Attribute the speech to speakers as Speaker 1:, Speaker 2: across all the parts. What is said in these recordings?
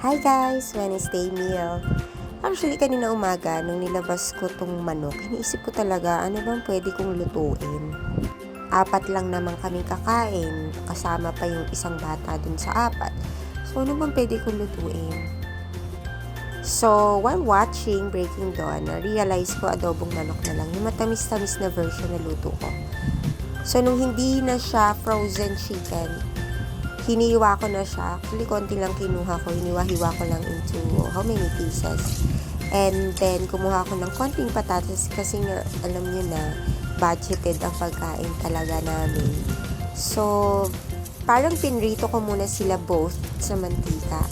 Speaker 1: Hi guys! Wednesday meal. Actually, kanina umaga, nung nilabas ko tong manok, iniisip ko talaga, ano bang pwede kong lutuin? Apat lang naman kami kakain, kasama pa yung isang bata dun sa apat. So, ano bang pwede kong lutuin? So, while watching Breaking Dawn, na-realize ko adobong manok na lang. Yung matamis-tamis na version na luto ko. So, nung hindi na siya frozen chicken, hiniwa ko na siya. Actually, konti lang kinuha ko. Hiniwa-hiwa ko lang into how many pieces. And then, kumuha ko ng konting patatas kasi nga, alam nyo na, budgeted ang pagkain talaga namin. So, parang pinrito ko muna sila both sa mantika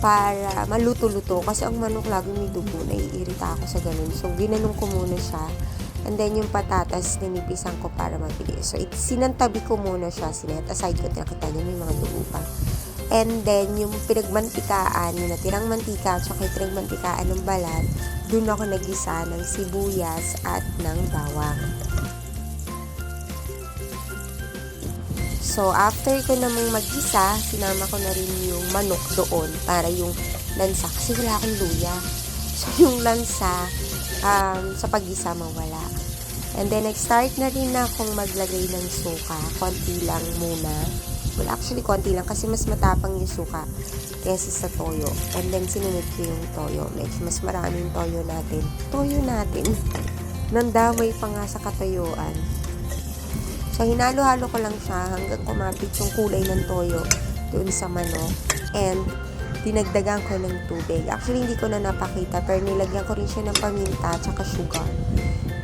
Speaker 1: para maluto-luto kasi ang manok lagi may dugo, naiirita ako sa ganun. So, ginanong ko muna siya. And then, yung patatas, ninipisan ko para mabilis. So, it, sinantabi ko muna siya. Sinet aside ko, nakita niyo may mga dugo pa. And then, yung pinagmantikaan, yung natirang mantika, at saka yung pinagmantikaan ng balat, dun ako nagisa ng sibuyas at ng bawang. So, after ko namang mag-isa, sinama ko na rin yung manok doon para yung lansa. Kasi wala akong luya. So, yung lansa, um, sa pag-isa mawala. And then, nag-start na rin akong maglagay ng suka. Konti lang muna. Well, actually, konti lang kasi mas matapang yung suka kesa sa toyo. And then, sinunod ko yung toyo. Medyo mas maraming toyo natin. Toyo natin. Nandamay pa nga sa katayuan. So, hinalo-halo ko lang siya hanggang kumapit yung kulay ng toyo doon sa manok. And, dinagdagan ko ng tubig. Actually, hindi ko na napakita, pero nilagyan ko rin siya ng paminta at sugar.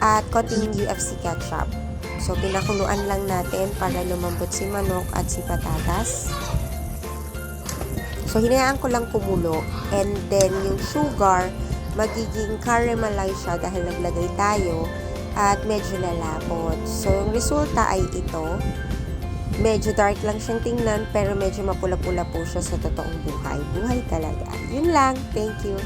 Speaker 1: At konting UFC ketchup. So, pinakuluan lang natin para lumambot si manok at si patatas. So, hinayaan ko lang kumulo. And then, yung sugar, magiging caramelize siya dahil naglagay tayo at medyo lalapot. So, yung resulta ay ito. Medyo dark lang siyang tingnan pero medyo mapula-pula po siya sa totoong buhay. Buhay talaga. Yun lang. Thank you.